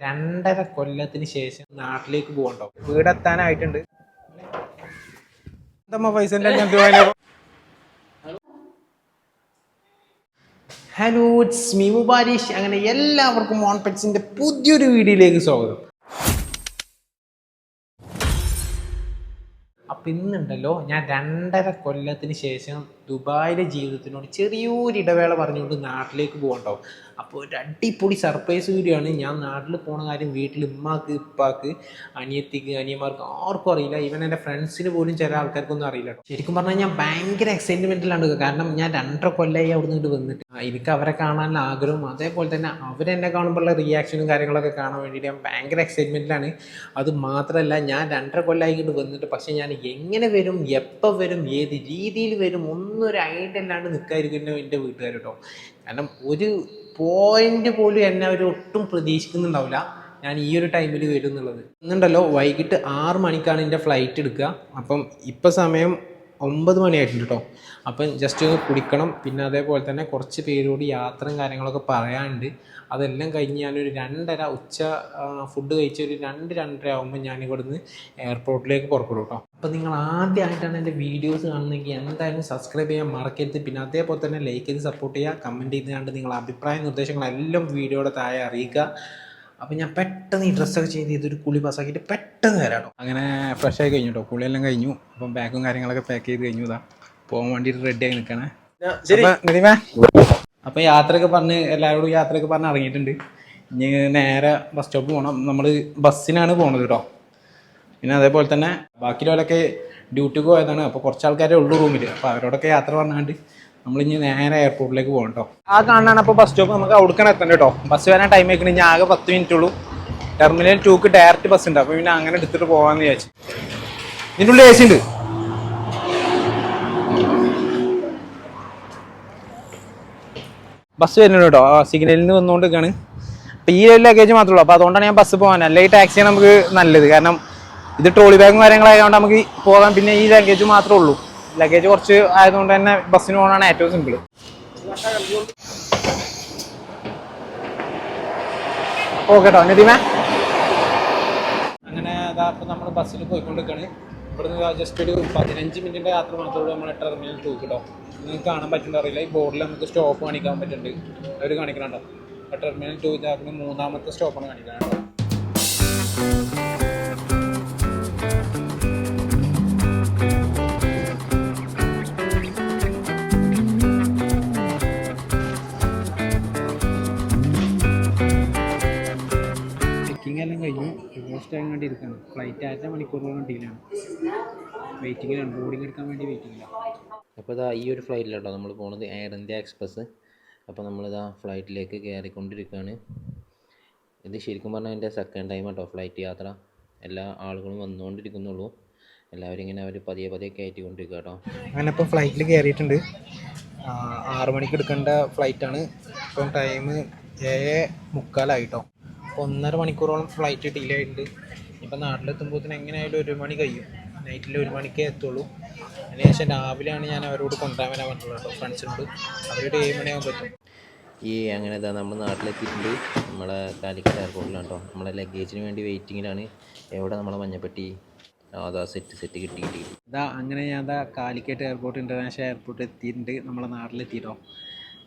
രണ്ടര കൊല്ലത്തിന് ശേഷം നാട്ടിലേക്ക് പോകണ്ടോ? വീടെത്താനായിട്ടുണ്ട്. എന്തമ്മ പൈസ ഹലോ ഇറ്റ്സ് മീ മുബാരിഷ് അങ്ങനെ എല്ലാവർക്കും മോൺ പെറ്റ്സിന്റെ പുതിയൊരു വീഡിയോയിലേക്ക് സ്വാഗതം. അപ്പം ഇന്നുണ്ടല്ലോ ഞാൻ രണ്ടര കൊല്ലത്തിന് ശേഷം ദുബായിലെ ജീവിതത്തിനോട് ചെറിയൊരു ഇടവേള പറഞ്ഞുകൊണ്ട് നാട്ടിലേക്ക് പോകണ്ടോ? അപ്പോൾ ഒരു അടിപൊളി സർപ്രൈസ് കൂടിയാണ് ഞാൻ നാട്ടിൽ പോണ കാര്യം വീട്ടിൽ ഉമ്മാക്ക് ഇപ്പാക്ക് അനിയത്തിക്ക് അനിയന്മാർക്ക് ആർക്കും അറിയില്ല. ഈവൻ എന്റെ ഫ്രണ്ട്സിന് പോലും ചില ആൾക്കാർക്കൊന്നും അറിയില്ല ശരിക്കും പറഞ്ഞാൽ ഞാൻ ഭയങ്കര എക്സൈറ്റ്മെന്റിലാണ് കാരണം ഞാൻ രണ്ടര കൊല്ലമായി അവിടെ നിന്ന് വന്നിട്ട്. എനിക്ക് അവരെ കാണാനുള്ള ആഗ്രഹവും അതേപോലെ തന്നെ അവരെന്നെ കാണുമ്പോഴുള്ള റിയാക്ഷനും കാര്യങ്ങളൊക്കെ കാണാൻ വേണ്ടിയിട്ട് ഞാൻ ഭയങ്കര എക്സൈറ്റ്മെന്റിലാണ് അത് മാത്രമല്ല ഞാൻ രണ്ടര കൊല്ലമായി വന്നിട്ട് പക്ഷേ ഞാൻ എങ്ങനെ വരും എപ്പോൾ വരും ഏത് രീതിയിൽ വരും ഒന്നും ഒരു ഐഡിയ അല്ലാണ്ട് നിൽക്കായിരിക്കും എന്റെ വീട്ടുകാർ കേട്ടോ കാരണം ഒരു പോയിന്റ് പോലും എന്നെ അവർ ഒട്ടും പ്രതീക്ഷിക്കുന്നുണ്ടാവില്ല. ഞാൻ ഈ ഒരു ടൈമിൽ വരും എന്നുള്ളത്. ഇന്നുണ്ടല്ലോ വൈകിട്ട് ആറ് മണിക്കാണ് എന്റെ ഫ്ലൈറ്റ് എടുക്കുക. അപ്പം ഇപ്പം സമയം ഒമ്പത് മണിയായിട്ടുണ്ട് കേട്ടോ അപ്പം ജസ്റ്റ് ഒന്ന് കുടിക്കണം. പിന്നെ അതേപോലെ തന്നെ കുറച്ച് പേരോട് യാത്രയും കാര്യങ്ങളൊക്കെ പറയാനുണ്ട്. അതെല്ലാം കഴിഞ്ഞ് ഞാനൊരു രണ്ടര ഉച്ച ഫുഡ് കഴിച്ച് ഒരു രണ്ട് രണ്ടര ആകുമ്പോൾ ഞാൻ ഇവിടുന്ന് എയർപോർട്ടിലേക്ക് പുറപ്പെടും കേട്ടോ അപ്പോൾ നിങ്ങൾ ആദ്യമായിട്ടാണ് എന്റെ വീഡിയോസ് കാണുന്നതെങ്കിൽ എന്തായാലും സബ്സ്ക്രൈബ് ചെയ്യാൻ മറക്കരുത്. പിന്നെ അതേപോലെ തന്നെ ലൈക്ക് ചെയ്ത് സപ്പോർട്ട് ചെയ്യുക കമന്റ് ചെയ്ത് കണ്ട് നിങ്ങളുടെ അഭിപ്രായ നിർദ്ദേശങ്ങളെല്ലാം വീഡിയോയുടെ താഴെ അറിയിക്കുക. അപ്പം ഞാൻ പെട്ടെന്ന് ഈ ഡ്രസ്സൊക്കെ ചെയ്ത് ഇതൊരു കുളി പാസ്സാക്കിയിട്ട് പെട്ടെന്ന് വരാം കേട്ടോ അങ്ങനെ ഫ്രഷ് ആയി കഴിഞ്ഞു കേട്ടോ കുളിയെല്ലാം കഴിഞ്ഞു. അപ്പം ബാഗും കാര്യങ്ങളൊക്കെ പാക്ക് ചെയ്ത് കഴിഞ്ഞു ഇതാ. പോകാൻ വേണ്ടിയിട്ട് റെഡി ആയി നിൽക്കണേ അപ്പോൾ യാത്രയൊക്കെ പറഞ്ഞ് എല്ലാവരോടും യാത്രയൊക്കെ പറഞ്ഞ് ഇറങ്ങിയിട്ടുണ്ട്. ഇനി നേരെ ബസ് സ്റ്റോപ്പ് പോകണം നമ്മൾ ബസ്സിനാണ് പോണത് കേട്ടോ പിന്നെ അതേപോലെ തന്നെ ബാക്കിയുള്ളവരൊക്കെ ഡ്യൂട്ടിക്ക് പോയതാണ്. അപ്പോൾ കുറച്ച് ആൾക്കാരെ ഉള്ളൂ റൂമിൽ അപ്പോൾ അവരോടൊക്കെ യാത്ര പറഞ്ഞാണ്ട് നമ്മളിനി നേരെ എയർപോർട്ടിലേക്ക് പോകണം കേട്ടോ ആ കാണാണ് അപ്പോൾ ബസ് സ്റ്റോപ്പ് നമുക്ക് അവിടേക്കാണ് എത്തണ്ട കേട്ടോ ബസ് വരാൻ ടൈം ആയിക്കണ. ഞാൻ ആകെ പത്ത് മിനിറ്റ് ഉള്ളൂ. ടെർമിനൽ ടൂക്ക് ഡയറക്റ്റ് ബസ് ഉണ്ട്. അപ്പോൾ പിന്നെ അങ്ങനെ എടുത്തിട്ട് പോകാമെന്ന് വിചാരിച്ചു. ഇതിന്റെ ഉള്ളിൽ എ സി ഉണ്ട്. ബസ് വരുന്നുണ്ട് കേട്ടോ ആ സിഗ്നലിൽ നിന്ന് വന്നുകൊണ്ടിരിക്കുകയാണ് അപ്പോൾ ഈ ഒരു ലഗേജ് മാത്രമേ ഉള്ളൂ. അപ്പോൾ അതുകൊണ്ടാണ് ഞാൻ ബസ് പോകാൻ അല്ലെങ്കിൽ ടാക്സിയാണ് നമുക്ക് നല്ലത്. കാരണം ഇത് ട്രോളി ബാഗും കാര്യങ്ങളായതുകൊണ്ട് നമുക്ക് പോകാൻ പിന്നെ ഈ ലഗേജ് മാത്രമേ ഉള്ളൂ. ലഗേജ് കുറച്ച് ആയതുകൊണ്ട് തന്നെ ബസ്സിന് പോകാനാണ് ഏറ്റവും സിമ്പിൾ ഓക്കെ കേട്ടോ അങ്ങനെ അതാ നമ്മൾ ബസ്സിൽ പോയിക്കൊണ്ടിരിക്കുകയാണ് ഇവിടുന്ന് ജസ്റ്റ് ഒരു പതിനഞ്ച് മിനിറ്റിന്റെ യാത്ര മാത്രമേ നമ്മൾ ടെർമിനൽ ടൂക്ക് കേട്ടോ നിങ്ങൾക്ക് കാണാൻ പറ്റുന്ന അറിയില്ല. ഈ ബോർഡിൽ നമുക്ക് സ്റ്റോപ്പ് കാണിക്കാൻ പറ്റുന്നുണ്ട്. അവർ കാണിക്കണുണ്ടോ? ടെർമിനൽ ടൂ ഇതാക്കുന്ന മൂന്നാമത്തെ സ്റ്റോപ്പാണ് കാണിക്കുന്നത് കേട്ടോ ഫ്ലൈറ്റ് അര മണിക്കൂറോളം ഡീലാണ്. വെയിറ്റിങ്ങിലാണ് ബോർഡിംഗ് എടുക്കാൻ വേണ്ടി വെയിറ്റിങ്ങിലാണ് അപ്പോൾ ഇതാ ഈ ഒരു ഫ്ലൈറ്റിലാട്ടോ നമ്മൾ പോണത് എയർ ഇന്ത്യ എക്സ്പ്രസ് അപ്പോൾ നമ്മളിതാ ഫ്ലൈറ്റിലേക്ക് കയറിക്കൊണ്ടിരിക്കുകയാണ് ഇത് ശരിക്കും പറഞ്ഞാൽ എന്റെ സെക്കൻഡ് ടൈം കേട്ടോ ഫ്ലൈറ്റ് യാത്ര. എല്ലാ ആളുകളും വന്നുകൊണ്ടിരിക്കുന്നുള്ളൂ. എല്ലാവരും ഇങ്ങനെ അവർ പതിയെ പതിയെ കയറ്റിക്കൊണ്ടിരിക്കുക കേട്ടോ അങ്ങനെ ഇപ്പോൾ ഫ്ലൈറ്റിൽ കയറിയിട്ടുണ്ട് ആറ് മണിക്ക് എടുക്കേണ്ട ഫ്ലൈറ്റാണ് ഇപ്പം ടൈം ഏഴ് മുക്കാലായിട്ടോ. അപ്പോൾ ഒന്നര മണിക്കൂറോളം ഫ്ലൈറ്റ് ഡിലേ ആയിട്ടുണ്ട്. ഇപ്പം നാട്ടിലെത്തുമ്പോഴത്തേന് എങ്ങനെയായാലും ഒരു മണി കഴിയും. നൈറ്റിൽ ഒരു മണിക്കേ എത്തുള്ളൂ. അതിനുശേഷം രാവിലെയാണ് ഞാൻ അവരോട് കൊണ്ടുവരാൻ വരാൻ പറഞ്ഞിട്ടുള്ളത് കേട്ടോ ഫ്രണ്ട്സിനോട്. അവരോട് ഏഴ് മണിയാകുമ്പോൾ എത്തും ഈ അങ്ങനെ ഇതാ നമ്മൾ നാട്ടിലെത്തിയിട്ടുണ്ട്. നമ്മളെ കാലിക്കറ്റ് എയർപോർട്ടിലാണ് കേട്ടോ. നമ്മളെ ലഗേജിന് വേണ്ടി വെയിറ്റിങ്ങിലാണ് എവിടെ നമ്മളെ മഞ്ഞപ്പെട്ടി അതാ സെറ്റ് സെറ്റ് കിട്ടി കിട്ടി ഇതാ അങ്ങനെ ഞാൻ ഇതാ കാലിക്കറ്റ് എയർപോർട്ട് ഇന്റർനാഷണൽ എയർപോർട്ട് എത്തിയിട്ടുണ്ട്. നമ്മളെ നാട്ടിലെത്തിയിട്ടോ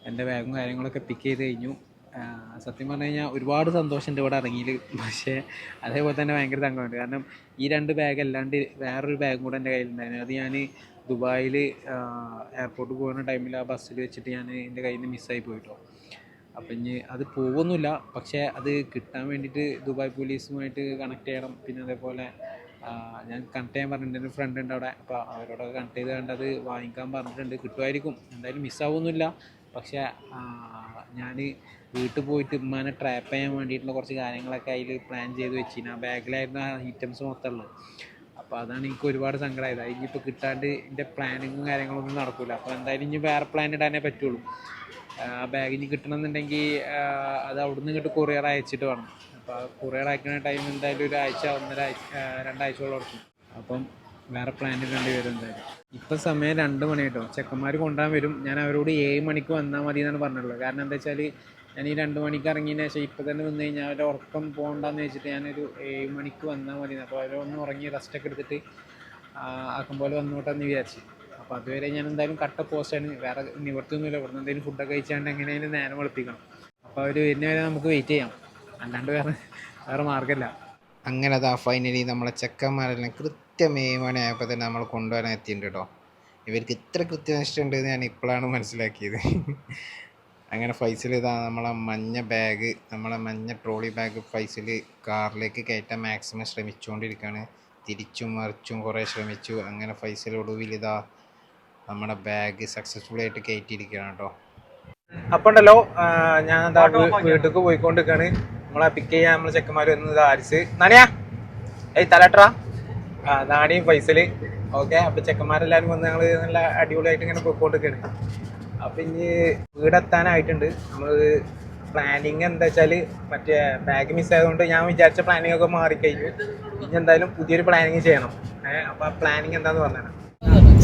എന്റെ ബാഗും കാര്യങ്ങളൊക്കെ പിക്ക് ചെയ്ത് കഴിഞ്ഞു. സത്യം പറഞ്ഞു കഴിഞ്ഞാൽ ഒരുപാട് സന്തോഷമുണ്ട് ഇവിടെ ഇറങ്ങിയിൽ പക്ഷേ അതേപോലെ തന്നെ ഭയങ്കര സങ്കടമുണ്ട് കാരണം ഈ രണ്ട് ബാഗ് അല്ലാണ്ട് വേറൊരു ബാഗും കൂടെ എന്റെ കയ്യിലുണ്ടായിരുന്നു. അത് ഞാൻ ദുബായിൽ എയർപോർട്ട് പോകുന്ന ടൈമിൽ ആ ബസ്സിൽ വെച്ചിട്ട് ഞാൻ എന്റെ കയ്യിൽ നിന്ന് മിസ്സായി പോയിട്ടോ. അപ്പം ഇനി അത് പോകുന്നില്ല. പക്ഷേ അത് കിട്ടാൻ വേണ്ടിയിട്ട് ദുബായ് പോലീസുമായിട്ട് കണക്ട് ചെയ്യണം. പിന്നെ അതേപോലെ ഞാൻ കണക്ട് ചെയ്യാൻ പറഞ്ഞിട്ടുണ്ട്. എന്റെ ഫ്രണ്ട് ഉണ്ട് അവിടെ. അപ്പോൾ അവരോടൊക്കെ കണക്ട് ചെയ്ത് കണ്ടത് വാങ്ങിക്കാൻ പറഞ്ഞിട്ടുണ്ട്. കിട്ടുമായിരിക്കും. എന്തായാലും മിസ്സാവുന്നില്ല പക്ഷേ ഞാൻ വീട്ടിൽ പോയിട്ട് ഉമ്മാനെ ട്രാപ്പ് ചെയ്യാൻ വേണ്ടിയിട്ടുള്ള കുറച്ച് കാര്യങ്ങളൊക്കെ അതിൽ പ്ലാൻ ചെയ്ത് വെച്ചിന്. ആ ബാഗിലായിരുന്നു ആ ഐറ്റംസ് മൊത്തം ഉള്ളത്. അപ്പോൾ അതാണ് എനിക്ക് ഒരുപാട് സങ്കടമായത് അത് ഇനിയിപ്പോൾ കിട്ടാണ്ട് എന്റെ പ്ലാനിങ്ങും കാര്യങ്ങളൊന്നും നടക്കില്ല അപ്പോൾ എന്തായാലും ഇനി വേറെ പ്ലാൻ ഇടാനേ പറ്റുള്ളൂ. ആ ബാഗ് ഇനി കിട്ടണമെന്നുണ്ടെങ്കിൽ അത് അവിടുന്ന് ഇങ്ങോട്ട് കൊറിയർ അയച്ചിട്ട് വേണം. അപ്പോൾ കൊറിയർ അയക്കുന്ന ടൈം എന്തായാലും ഒരു ആഴ്ച ഒന്നര രണ്ടാഴ്ചയോളം എടുക്കും. അപ്പം വേറെ പ്ലാൻ ഇടേണ്ടി വരും എന്തായാലും. ഇപ്പം സമയം രണ്ട് മണി കേട്ടോ. ചെക്കന്മാർ കൊണ്ടുപോകാൻ വരും. ഞാൻ അവരോട് ഏഴ് മണിക്ക് വന്നാൽ മതി എന്നാണ് പറഞ്ഞിട്ടുള്ളത്. കാരണം എന്താ വെച്ചാൽ ഞാൻ ഈ രണ്ട് മണിക്ക് ഇറങ്ങിയതിന് ശേഷം ഇപ്പം തന്നെ വന്നു കഴിഞ്ഞാൽ അവരുടെ ഉറക്കം പോകണ്ടെന്ന് വെച്ചിട്ട് ഞാനൊരു ഏഴ് മണിക്ക് വന്നാൽ മതി അപ്പോൾ അവരൊന്ന് ഉറങ്ങി റെസ്റ്റൊക്കെ എടുത്തിട്ട് ആക്കും പോലെ വന്നോട്ടെന്ന് വിചാരിച്ചു. അപ്പോൾ അതുവരെ ഞാൻ എന്തായാലും കട്ട പോസ്റ്റാണ് വേറെ നിവർത്തിയൊന്നുമില്ല. ഇവിടുന്ന് എന്തെങ്കിലും ഫുഡൊക്കെ കഴിച്ചാണ്ട് എങ്ങനെയാലും നേരം വെളുപ്പിക്കണം. അപ്പോൾ അവർ വരുന്ന വരെ നമുക്ക് വെയിറ്റ് ചെയ്യാം. അല്ലാണ്ട് വേറെ വേറെ മാർഗമില്ല അങ്ങനെ അതാ ഫൈനലി നമ്മളെ ചെക്കന്മാരെല്ലാം കൃത്യം ഏഴ് മണിയായപ്പോൾ തന്നെ നമ്മൾ കൊണ്ടുവരാൻ എത്തിയിട്ടുണ്ട് കേട്ടോ. ഇവർക്ക് ഇത്ര കൃത്യനിഷ്ഠ എന്ന് ഞാൻ ഇപ്പോഴാണ് മനസ്സിലാക്കിയത്. അങ്ങനെ ഫൈസൽ ഇതാ നമ്മളെ മഞ്ഞ ബാഗ് നമ്മളെ മഞ്ഞ ട്രോളി ബാഗ് ഫൈസൽ കാറിലേക്ക് കയറ്റാൻ മാക്സിമം ശ്രമിച്ചുകൊണ്ടിരിക്കുകയാണ്. തിരിച്ചും മറിച്ചും കുറേ ശ്രമിച്ചു. അങ്ങനെ ഫൈസൽ ഒടുവിൽ ഇതാ നമ്മുടെ ബാഗ് സക്സസ്ഫുൾ ആയിട്ട് കയറ്റിയിരിക്കുകയാണ് കേട്ടോ. അപ്പോൾ ഉണ്ടല്ലോ ഞാൻ എന്താ വീട്ടിലേക്ക് പോയിക്കൊണ്ടിരിക്കുകയാണ്. നമ്മളെ പിക്ക് ചെയ്യാൻ നമ്മളെ ചെക്കന്മാർ വന്നത് ആരിച്ച് നനയാ ഏയ് നാണിയും ഫൈസൽ. ഓക്കെ അപ്പോൾ ചെക്കന്മാരെല്ലാവരും വന്ന് ഞങ്ങൾ നല്ല അടിപൊളിയായിട്ട് ഇങ്ങനെ പോയിക്കൊണ്ടിരിക്കുകയാണ് അപ്പം ഇനി വീടെത്താനായിട്ടുണ്ട്. നമ്മൾ പ്ലാനിങ് എന്താ വെച്ചാൽ മറ്റേ ബാഗ് മിസ് ആയതുകൊണ്ട് ഞാൻ വിചാരിച്ച പ്ലാനിങ് ഒക്കെ മാറിക്കഴിഞ്ഞു. ഇനി എന്തായാലും പുതിയൊരു പ്ലാനിങ് ചെയ്യണം. ഏഹ് അപ്പോൾ ആ പ്ലാനിങ് എന്താന്ന് പറഞ്ഞാൽ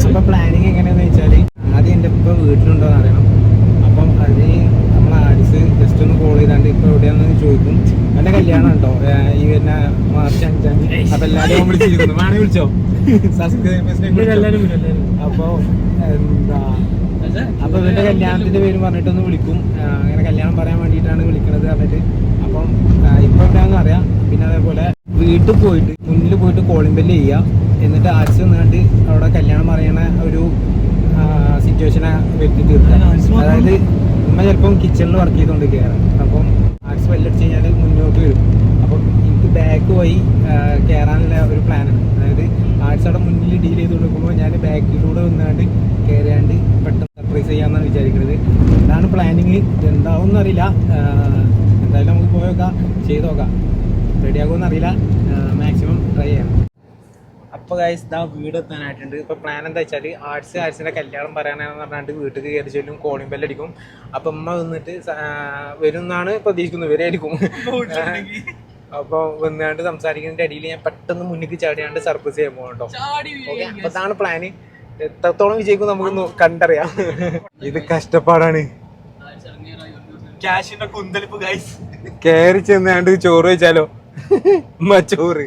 അപ്പോൾ പ്ലാനിങ് എങ്ങനെയാന്ന് വെച്ചാൽ ആദ്യം എന്റെ ഇപ്പം വീട്ടിലുണ്ടോ എന്ന് അറിയണം അപ്പം അതിന് നമ്മൾ ആരിസ് ജസ്റ്റ് ഒന്ന് കോൾ ചെയ്താണ്ട് ഇപ്പോൾ എവിടെയാണെന്ന് ചോദിക്കും. എന്റെ കല്യാണം ഉണ്ടോ? ഈ വരുന്ന മാർച്ച് അഞ്ചാം തീയതി. അപ്പം എല്ലാവരും വിളിച്ചിരിക്കുന്നു. വേണേ വിളിച്ചോ? അപ്പോൾ എന്താ? അപ്പോൾ ഇവന്റെ കല്യാണത്തിന്റെ പേര് പറഞ്ഞിട്ടൊന്ന് വിളിക്കും. അങ്ങനെ കല്യാണം പറയാൻ വേണ്ടിയിട്ടാണ് വിളിക്കണത് പറഞ്ഞിട്ട്. അപ്പം ഇപ്പം എന്താന്ന് അറിയാം. പിന്നെ അതേപോലെ വീട്ടിൽ പോയിട്ട് മുന്നിൽ പോയിട്ട് കോളിംഗ് ബെല്ല് ചെയ്യുക. എന്നിട്ട് ആഴ്ച നിന്നിട്ട് അവിടെ കല്യാണം പറയണ ഒരു സിറ്റുവേഷനെ വരുത്തി തീർക്കുക. അതായത് ഉമ്മ ചിലപ്പം കിച്ചണിൽ വർക്ക് ചെയ്തുകൊണ്ട് കയറാം അപ്പം ആർട്സ് ബെല്ലടിച്ച് കഴിഞ്ഞാൽ മുന്നോട്ട് വരും. അപ്പം എനിക്ക് ബാക്ക് പോയി കയറാനുള്ള ഒരു പ്ലാനാണ് അതായത് ആർട്സ് അവിടെ മുന്നിൽ ഡീൽ ചെയ്ത് കൊടുക്കുമ്പോൾ ഞാൻ ബാക്കിലൂടെ വന്നാണ്ട് കയറിയാണ്ട് പെട്ടെന്ന് സർപ്രൈസ് ചെയ്യാമെന്നാണ് വിചാരിക്കുന്നത് അതാണ് പ്ലാനിങ് എന്താവും എന്നറിയില്ല എന്തായാലും നമുക്ക് പോയി നോക്കാം. ചെയ്ത് നോക്കാം. റെഡിയാകുമെന്ന് അറിയില്ല മാക്സിമം ട്രൈ ചെയ്യാം അപ്പോൾ ഗൈസ് ഇതാ വീട് എത്താനായിട്ടുണ്ട്. ഇപ്പോൾ പ്ലാൻ എന്താ വെച്ചാൽ ആർട്സ് ആർട്സിന്റെ കല്യാണം പറയാനാണെന്ന് പറഞ്ഞാണ്ട് വീട്ടിൽ കയറി ചെല്ലും കോളിംഗ് ബെല്ലടിക്കും അപ്പം അമ്മ വന്നിട്ട് വരും എന്നാണ് പ്രതീക്ഷിക്കുന്നത്. വരെയായിരിക്കും അപ്പോൾ വന്നാണ്ട് സംസാരിക്കുന്നതിന്റെ ഇടയിൽ ഞാൻ പെട്ടെന്ന് മുന്നിക്ക് ചാടിയാണ്ട് സർപ്രൈസ് ചെയ്യാൻ പോകണം കേട്ടോ ഓക്കെ അപ്പോൾ അതാണ് പ്ലാന് എത്രത്തോളം വിജയിക്കും നമുക്ക് കണ്ടറിയാം. ഇത് കഷ്ടപ്പാടാണ്. ക്യാഷിന്റെ കുന്തലിപ്പ് ഗൈസ് കയറി ചെന്നാണ്ട് ചോറ് വെച്ചാലോ? മച്ചോറ് ചോറ്.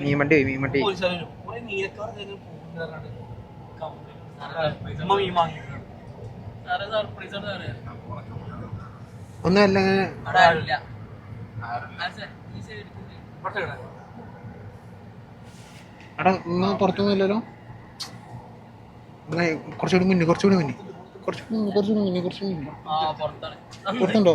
മീൻവണ്ടി പോയി, മീൻവണ്ടി ഒന്നുമല്ല പുറത്തൊന്നുമില്ലല്ലോ എന്നാ കുറച്ചുകൂടി മുന്നേ കുറച്ചുകൂടി മുന്നേ. കുറച്ച് മുന്നേ കുറച്ചുകൂടി മുന്നേ കുറച്ച് മുന്നേ പുറത്തുണ്ടോ?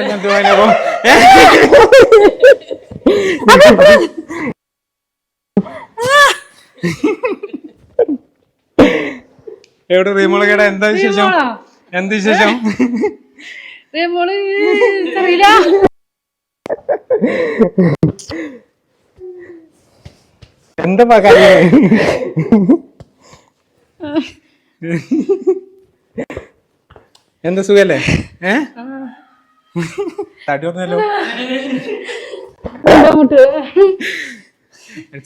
ഞങ്ങൾക്ക് പോയപ്പോ എവിടെ റീമോളകേടാ എന്താ വിശേഷം? എന്ത് വിശേഷം? എന്താ കാര്യം എന്താ സുഖല്ലേ? ഏ? തടി പറഞ്ഞല്ലോ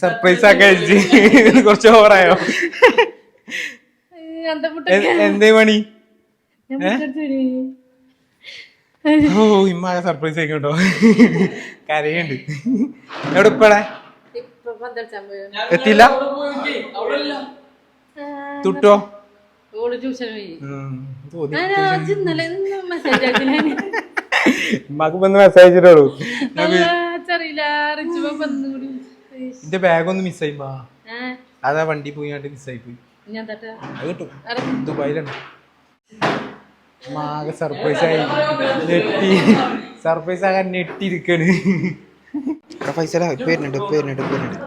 സർപ്രൈസ് ആക്കി കഴിച്ച് കുറച്ച് ഓവറായോ എന്തേ മണി ഓ ഇമ്മാകെ സർപ്രൈസ് ആയിക്കോട്ടോ കരയുണ്ട് എവിടെ ഇപ്പടെ എത്തിയില്ല? തുട്ടോ? ഓൾ ട്യൂഷൻ പോയി. ഇന്നലെ മെസ്സേജ് എന്റെ ബാഗ് ഒന്ന് മിസ്സായി ബാ അതാ വണ്ടി പോയി മിസ്സായി പോയി. ദുബായിലാണ്. മാകെ സർപ്രൈസ് ആയി. നെട്ടി സർപ്രൈസ് ആകാൻ നെട്ടി ഇരിക്കാണ്. ഫൈസല ഇപ്പൊ വരുന്നുണ്ട് ഇപ്പൊ വരുന്നുണ്ട് ഇപ്പൊ വരുന്നുണ്ട്.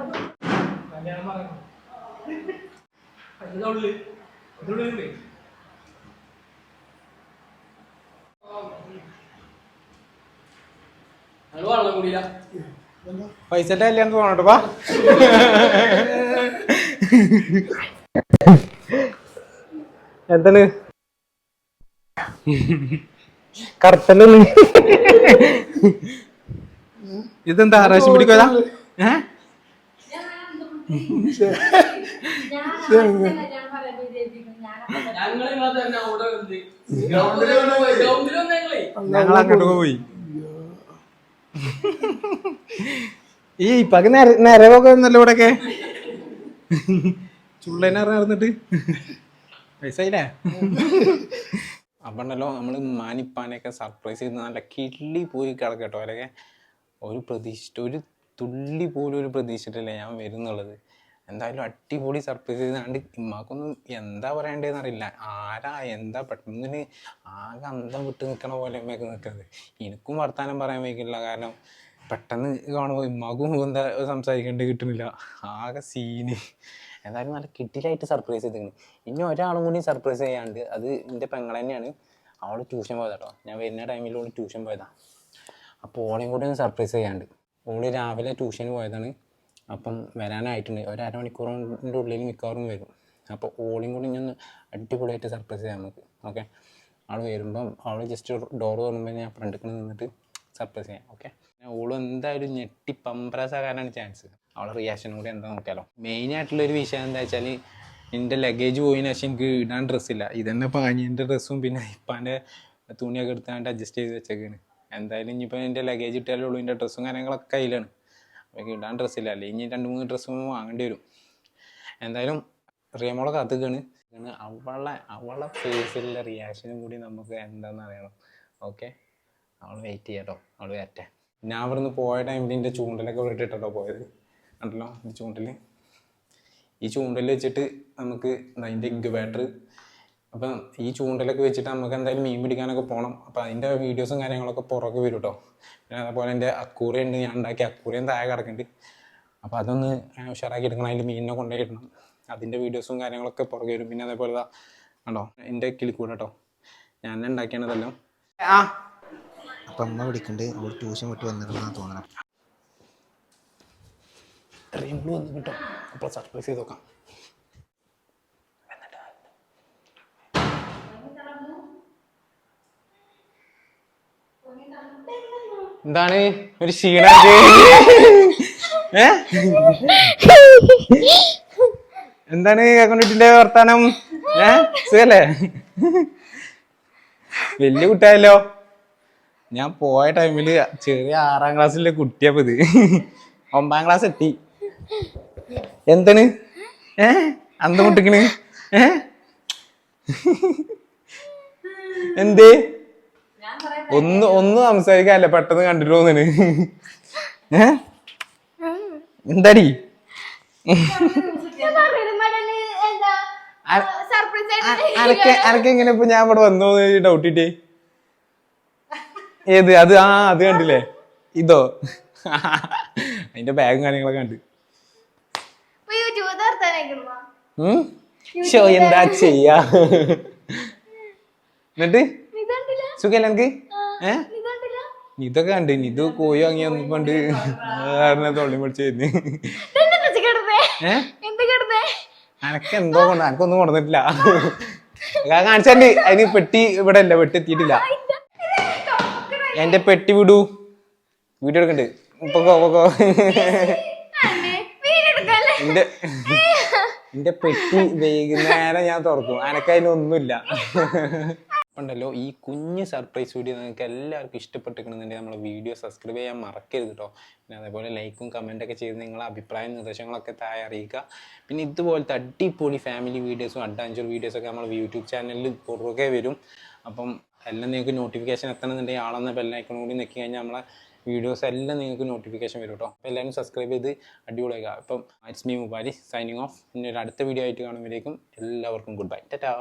പൈസന്റെ കല്യാണം പോകണോട്ടോ പാ എന്താണ്? കറക്റ്റ് ഇതെന്താ ആറാശം പിടിക്കോതാ ഏ? ഞങ്ങൾ അങ്ങോട്ട് പോയി. ഈ ഇപ്പൊക്കെ നിരവൊക്കെ നല്ല ഇവിടെയൊക്കെ ചുള്ളനെ നടന്നിട്ട്. പൈസയില്ലേ അപ്പണ്ടല്ലോ നമ്മൾ മാനിപ്പാനെയൊക്കെ സർപ്രൈസ് ചെയ്ത് നല്ല കിള്ളി പോയി കിടക്കട്ടോ. അവരൊക്കെ ഒരു പ്രതീക്ഷിച്ചിട്ട് ഒരു തുള്ളി പോലും ഒരു പ്രതീക്ഷിച്ചിട്ടില്ല ഞാൻ വരുന്നുള്ളത്. എന്തായാലും അടിപൊളി സർപ്രൈസ് ചെയ്താണ്ട് ഇമ്മാക്കൊന്നും എന്താ പറയണ്ടേന്ന് അറിയില്ല. ആരാ എന്താ പെട്ടെന്ന് ആകെ അന്തം വിട്ട് നിൽക്കണ പോലെ അമ്മയൊക്കെ നിൽക്കുന്നത് എനിക്കും വർത്താനം പറയാൻ വയ്ക്കില്ല കാരണം പെട്ടെന്ന് കാണുമ്പോൾ ഇമ്മാക്കും എന്താ സംസാരിക്കേണ്ടി കിട്ടുന്നില്ല. ആകെ സീന് എന്തായാലും നല്ല കിട്ടിലായിട്ട് സർപ്രൈസ് ചെയ്തിരിക്കുന്നു ഇനി ഒരാളും കൂടി സർപ്രൈസ് ചെയ്യാണ്ട് അത് എന്റെ പെങ്ങൾ തന്നെയാണ്. അവൾ ട്യൂഷൻ പോയതാ കേട്ടോ ഞാൻ വരുന്ന ടൈമിൽ ഓൾ ട്യൂഷൻ പോയതാണ് അപ്പോൾ ഓളെയും കൂടി ഒന്ന് സർപ്രൈസ് ചെയ്യാണ്ട്. ഓൾ രാവിലെ ട്യൂഷന് പോയതാണ്. അപ്പം വരാനായിട്ടുണ്ട്. ഒരു അരമണിക്കൂറിന്റെ ഉള്ളിൽ മിക്കവാറും വരും. അപ്പോൾ ഓളിയും കൂടി ഞാൻ അടിപൊളിയായിട്ട് സർപ്രൈസ് ചെയ്യാം നമുക്ക്. ഓക്കെ? ആൾ വരുമ്പം അവൾ ജസ്റ്റ് ഡോർ തുറന്നുമ്പോൾ ഞാൻ ഫ്രണ്ടിൽ നിന്നിട്ട് സർപ്രൈസ് ചെയ്യാം. ഓക്കെ? ഓളും എന്തായാലും ഞെട്ടി പമ്പ്രാസാകാനാണ് ചാൻസ് അവളെ റിയാക്ഷൻ കൂടി എന്താ നോക്കാലോ മെയിൻ ആയിട്ടുള്ള ഒരു വിഷയം എന്താ വെച്ചാൽ എന്റെ ലഗേജ് പോയിന് ശേഷം എനിക്ക് ഇടാൻ ഡ്രസ്സില്ല ഇതന്നെ പാനീന്റെ ഡ്രസ്സും പിന്നെ ഇപ്പാന്റെ തുണിയൊക്കെ എടുത്താണ്ട് അഡ്ജസ്റ്റ് ചെയ്ത് വെച്ചേക്കാണ്. എന്തായാലും ഇനിയിപ്പോൾ എന്റെ ലഗേജ് ഇട്ടാലേ ഉള്ളൂ. എന്റെ ഡ്രസ്സും കാര്യങ്ങളൊക്കെ കയ്യിലാണ്. അപ്പോൾ ഇടാൻ ഡ്രസ്സില്ല അല്ലേ ഇനി രണ്ട് മൂന്ന് ഡ്രസ്സും വാങ്ങേണ്ടി വരും. എന്തായാലും റിയമോളെ കാത്തുക്കാണ്. അവളെ അവളെ ഫേസിലുള്ള റിയാക്ഷനും കൂടി നമുക്ക് എന്താണെന്ന് അറിയണം. ഓക്കെ അവൾ വെയിറ്റ് ചെയ്യാട്ടോ. അവൾ വരട്ടെ. ഞാൻ അവിടുന്ന് പോയ ടൈമിൽ എന്റെ ചൂണ്ടലൊക്കെ ഇവിടെ ഇട്ടിട്ടോ പോയത്. കണ്ടല്ലോ ചൂണ്ടൽ ഈ ചൂണ്ടൽ വെച്ചിട്ട് നമുക്ക് അതിന്റെ ഇൻക്യുബേറ്റർ അപ്പം ഈ ചൂണ്ടലൊക്കെ വെച്ചിട്ട് നമുക്ക് എന്തായാലും മീൻ പിടിക്കാനൊക്കെ പോകണം അപ്പം അതിന്റെ വീഡിയോസും കാര്യങ്ങളൊക്കെ പുറകെ വരും കേട്ടോ പിന്നെ അതേപോലെ എന്റെ അക്കൂറിയ ഉണ്ട് ഞാൻ ഉണ്ടാക്കിയ അക്കൂറിയും താഴെ കിടക്കുന്നുണ്ട്. അപ്പോൾ അതൊന്ന് ഉഷാറാക്കി എടുക്കണം അതിൽ മീനിനെ കൊണ്ടുപോയി ഇടണം. അതിന്റെ വീഡിയോസും കാര്യങ്ങളൊക്കെ പുറകെ വരും. പിന്നെ അതേപോലെ ദാ കണ്ടോ എന്റെ കിളിക്കൂടെ കേട്ടോ ഞാൻ തന്നെ ഉണ്ടാക്കിയാണതെല്ലാം ആ. അപ്പൊ അമ്മ വിളിക്കണ്ട് അവൾ ട്യൂഷൻ വിട്ട് വന്നിട്ടുണ്ടെന്നാ തോന്നണം. ട്രെയിൻ വന്നു കിട്ടും അപ്പോൾ സർപ്രൈസ് ചെയ്ത് നോക്കാം. എന്താണ്? ഒരു ക്ഷീണ എന്താണ് അക്കൗണ്ടിന്റെ വർത്താനം? ഏ? സുഖല്ലേ? വലിയ കുട്ടിയായല്ലോ. ഞാൻ പോയ ടൈമിൽ ചെറിയ ആറാം ക്ലാസ്സിലെ കുട്ടിയപ്പോ ഇത്. ഒമ്പതാം ക്ലാസ് എത്തി. എന്താണ്? ഏ? അന്ത മുട്ടിക്കണ്. ഏ? എന്തേ? ഒന്ന് ഒന്നും സംസാരിക്കാല്ല പെട്ടെന്ന് കണ്ടിട്ട് തോന്നണ് ഏ? എന്താടി? അനക്ക് എങ്ങനെ ഇപ്പൊ ഞാൻ ഇവിടെ വന്നു ഡൗട്ട് ഏത്? അത് ആ അത് കണ്ടില്ലേ? ഇതോ? അതിന്റെ ബാഗും കാര്യങ്ങളൊക്കെ കണ്ട്. എന്താ ചെയ്യാ? എന്നിട്ട്? സുഖല്ലേ എനിക്ക് ഏ? ഇതൊക്കെ കണ്ട്. ഇത് കോഴി വാങ്ങി പണ്ട് കാരണം തൊള്ളി പൊളിച്ചായിരുന്നു ഏ? അനക്ക് എന്തോ കൊണ്ട് അനക്കൊന്നും കൊണ്ടുവന്നിട്ടില്ല. കാണിച്ചു കാണിച്ചണ്ട് അതിന് പെട്ടി ഇവിടെ അല്ല പെട്ടി എത്തിയിട്ടില്ല എന്റെ പെട്ടി വിടൂ. വീഡിയോ എടുക്കണ്ട്. ഇപ്പൊ പോ എന്റെ എന്റെ പെട്ടി വൈകുന്നേരം ഞാൻ തുറക്കും. അനക്കതിനൊന്നുമില്ല. ഉണ്ടല്ലോ. ഈ കുഞ്ഞ് സർപ്രൈസ് വീഡിയോ നിങ്ങൾക്ക് എല്ലാവർക്കും ഇഷ്ടപ്പെട്ടിരിക്കണമെന്നുണ്ടെങ്കിൽ നമ്മളെ വീഡിയോ സബ്സ്ക്രൈബ് ചെയ്യാൻ മറക്കരുത് കേട്ടോ പിന്നെ അതേപോലെ ലൈക്കും കമന്റൊക്കെ ചെയ്ത് നിങ്ങളെ അഭിപ്രായം നിർദ്ദേശങ്ങളൊക്കെ താഴെ അറിയിക്കുക. പിന്നെ ഇതുപോലത്തെ അടിപൊളി ഫാമിലി വീഡിയോസും അഡ്വഞ്ചർ വീഡിയോസൊക്കെ നമ്മൾ യൂട്യൂബ് ചാനലിൽ പുറകെ വരും. അപ്പം എല്ലാം നിങ്ങൾക്ക് നോട്ടിഫിക്കേഷൻ എത്തണമെന്നുണ്ടെങ്കിൽ ആളെന്ന ബെല്ലൈക്കൺ കൂടി നിൽക്കി കഴിഞ്ഞാൽ നമ്മളെ വീഡിയോസ് എല്ലാം നിങ്ങൾക്ക് നോട്ടിഫിക്കേഷൻ വരും കേട്ടോ അപ്പോൾ എല്ലാവരും സബ്സ്ക്രൈബ് ചെയ്ത് അടിപൊളിയാക്കുക. അപ്പം it's me Mubari signing off ഇനി ഒരു അടുത്ത വീഡിയോ ആയിട്ട് കാണുമ്പോഴേക്കും എല്ലാവർക്കും ഗുഡ് ബൈ ടാറ്റാ